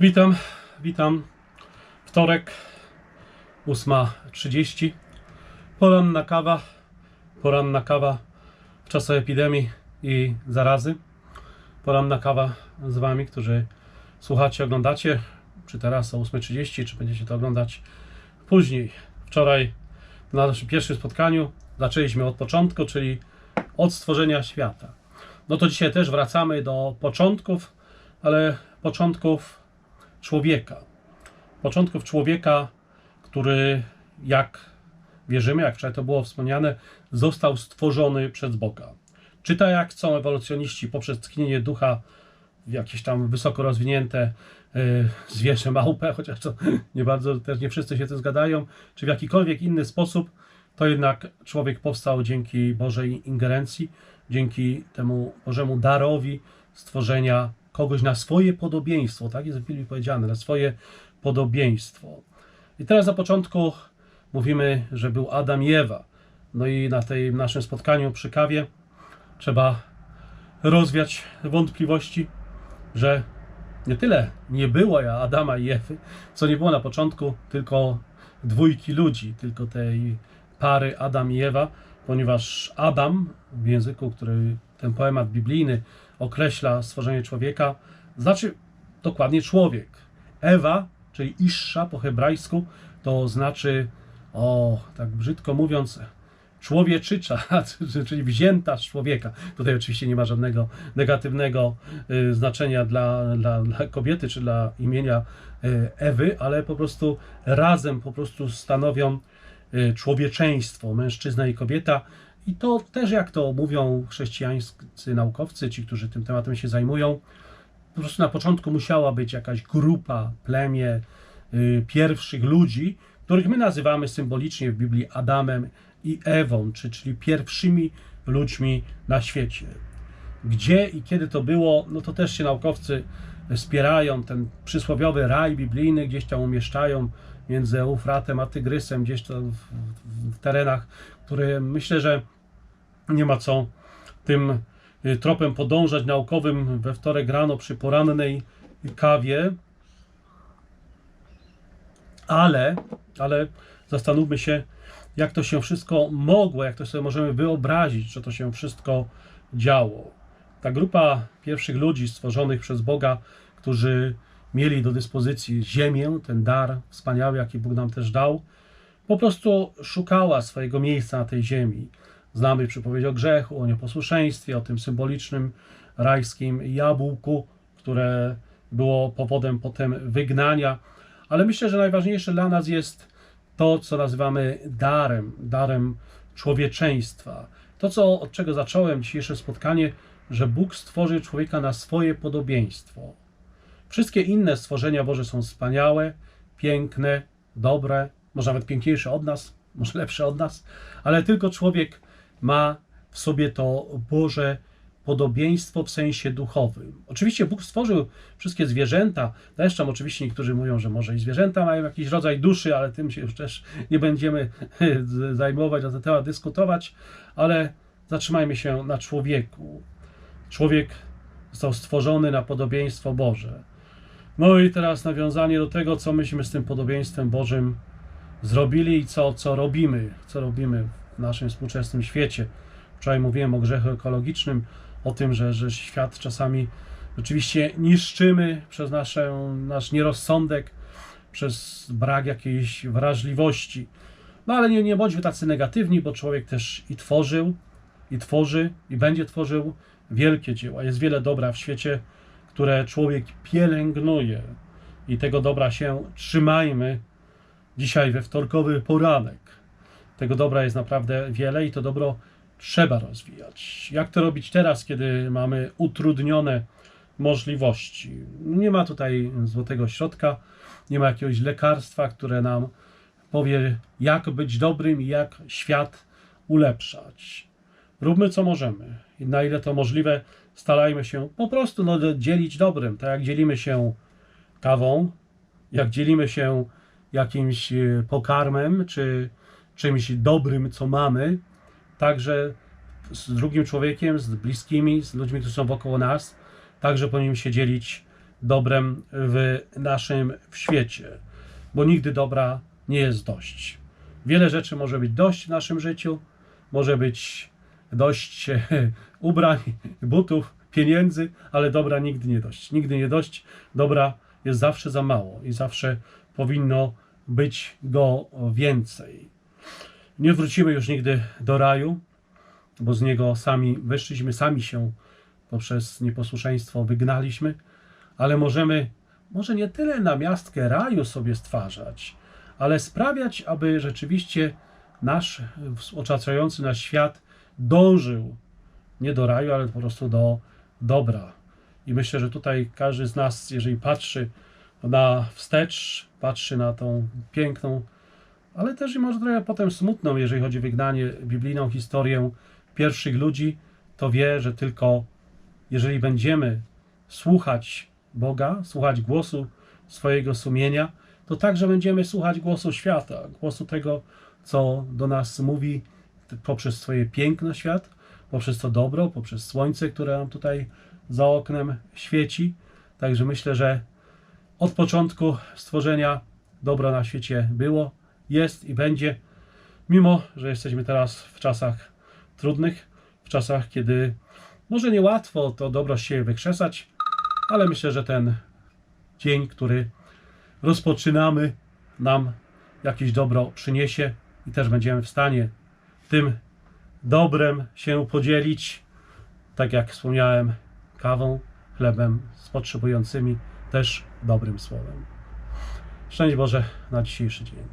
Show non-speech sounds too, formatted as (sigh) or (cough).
Witam, witam. Wtorek, 8.30. Poranna kawa, poranna kawa w czasach epidemii i zarazy. Poranna kawa z Wami, którzy słuchacie, oglądacie, czy teraz o 8.30, czy będziecie to oglądać później. Wczoraj na naszym pierwszym spotkaniu zaczęliśmy od początku, czyli od stworzenia świata. No to dzisiaj też wracamy do początków, ale początków człowieka. Początków człowieka, który, jak wierzymy, jak wczoraj to było wspomniane, został stworzony przez Boga. Czy tak jak chcą ewolucjoniści poprzez tchnienie ducha w jakieś tam wysoko rozwinięte y, zwierzę, małpę, (laughs) chociaż to nie bardzo, też nie wszyscy się tym zgadają, czy w jakikolwiek inny sposób, to jednak człowiek powstał dzięki Bożej ingerencji, dzięki temu Bożemu darowi stworzenia kogoś na swoje podobieństwo, tak jest w Biblii powiedziane, na swoje podobieństwo. I teraz na początku mówimy, że był Adam i Ewa. No i na tej naszym spotkaniu przy kawie trzeba rozwiać wątpliwości, że nie tyle nie było ja Adama i Ewy, co nie było na początku tylko dwójki ludzi, tylko tej pary Adam i Ewa, ponieważ Adam w języku, który ten poemat biblijny określa stworzenie człowieka, znaczy dokładnie człowiek. Ewa, czyli Isza po hebrajsku, to znaczy, o, tak brzydko mówiąc, człowieczycza, (laughs) czyli wzięta z człowieka. Tutaj oczywiście nie ma żadnego negatywnego y, znaczenia dla, dla, dla kobiety czy dla imienia y, Ewy, ale po prostu razem po prostu stanowią y, człowieczeństwo, mężczyzna i kobieta. I to też, jak to mówią chrześcijańscy naukowcy, ci, którzy tym tematem się zajmują, po prostu na początku musiała być jakaś grupa, plemię y, pierwszych ludzi, których my nazywamy symbolicznie w Biblii Adamem i Ewą, czy, czyli pierwszymi ludźmi na świecie. Gdzie i kiedy to było, no to też się naukowcy wspierają. Ten przysłowiowy raj biblijny gdzieś tam umieszczają między Eufratem a Tygrysem, gdzieś w, w, w terenach, które myślę, że nie ma co tym y, tropem podążać naukowym we wtorek rano przy porannej kawie. Ale, ale zastanówmy się, jak to się wszystko mogło, jak to sobie możemy wyobrazić, że to się wszystko działo. Ta grupa pierwszych ludzi stworzonych przez Boga, którzy mieli do dyspozycji ziemię, ten dar wspaniały, jaki Bóg nam też dał, po prostu szukała swojego miejsca na tej ziemi. Znamy przypowieść o grzechu, o nieposłuszeństwie, o tym symbolicznym rajskim jabłku, które było powodem potem wygnania. Ale myślę, że najważniejsze dla nas jest to, co nazywamy darem, darem człowieczeństwa. To, co, od czego zacząłem dzisiejsze spotkanie, że Bóg stworzył człowieka na swoje podobieństwo. Wszystkie inne stworzenia Boże są wspaniałe, piękne, dobre, może nawet piękniejsze od nas, może lepsze od nas, ale tylko człowiek ma w sobie to Boże podobieństwo w sensie duchowym. Oczywiście Bóg stworzył wszystkie zwierzęta. Zresztą oczywiście niektórzy mówią, że może i zwierzęta mają jakiś rodzaj duszy, ale tym się już też nie będziemy (laughs) zajmować, na ten temat dyskutować, ale zatrzymajmy się na człowieku. Człowiek został stworzony na podobieństwo Boże. No i teraz nawiązanie do tego, co myśmy z tym podobieństwem Bożym zrobili i co, co robimy, co robimy w naszym współczesnym świecie. Wczoraj mówiłem o grzechu ekologicznym, o tym, że, że świat czasami rzeczywiście niszczymy przez nasze, nasz nierozsądek, przez brak jakiejś wrażliwości. No ale nie, nie bądźmy tacy negatywni, bo człowiek też i tworzył, i tworzy, i będzie tworzył wielkie dzieła. Jest wiele dobra w świecie, które człowiek pielęgnuje. I tego dobra się trzymajmy dzisiaj we wtorkowy poranek. Tego dobra jest naprawdę wiele i to dobro trzeba rozwijać. Jak to robić teraz, kiedy mamy utrudnione możliwości? Nie ma tutaj złotego środka, nie ma jakiegoś lekarstwa, które nam powie, jak być dobrym i jak świat ulepszać. Róbmy co możemy na ile to możliwe, starajmy się po prostu no, dzielić dobrym. Tak jak dzielimy się kawą, jak dzielimy się jakimś e, pokarmem czy czymś dobrym, co mamy, także z drugim człowiekiem, z bliskimi, z ludźmi, którzy są wokoło nas, także powinniśmy się dzielić dobrem w naszym w świecie, bo nigdy dobra nie jest dość. Wiele rzeczy może być dość w naszym życiu, może być dość (laughs) ubrań, (laughs) butów, pieniędzy, ale dobra nigdy nie dość. Nigdy nie dość. Dobra jest zawsze za mało i zawsze powinno być go więcej. Nie wrócimy już nigdy do raju, bo z niego sami wyszliśmy, sami się poprzez nieposłuszeństwo wygnaliśmy, ale możemy może nie tyle na miastkę raju sobie stwarzać, ale sprawiać, aby rzeczywiście nasz otaczający nas świat dążył nie do raju, ale po prostu do dobra. I myślę, że tutaj każdy z nas, jeżeli patrzy na wstecz, patrzy na tą piękną, ale też i może trochę potem smutną, jeżeli chodzi o wygnanie, biblijną historię pierwszych ludzi, to wie, że tylko jeżeli będziemy słuchać Boga, słuchać głosu swojego sumienia, to także będziemy słuchać głosu świata, głosu tego, co do nas mówi poprzez swoje piękno świat, poprzez to dobro, poprzez słońce, które nam tutaj za oknem świeci. Także myślę, że od początku stworzenia dobro na świecie było, jest i będzie, mimo że jesteśmy teraz w czasach trudnych, w czasach, kiedy może niełatwo to dobro się wykrzesać, ale myślę, że ten dzień, który rozpoczynamy, nam jakieś dobro przyniesie i też będziemy w stanie tym dobrem się podzielić, tak jak wspomniałem, kawą, chlebem z potrzebującymi, też dobrym słowem. Szczęść Boże na dzisiejszy dzień.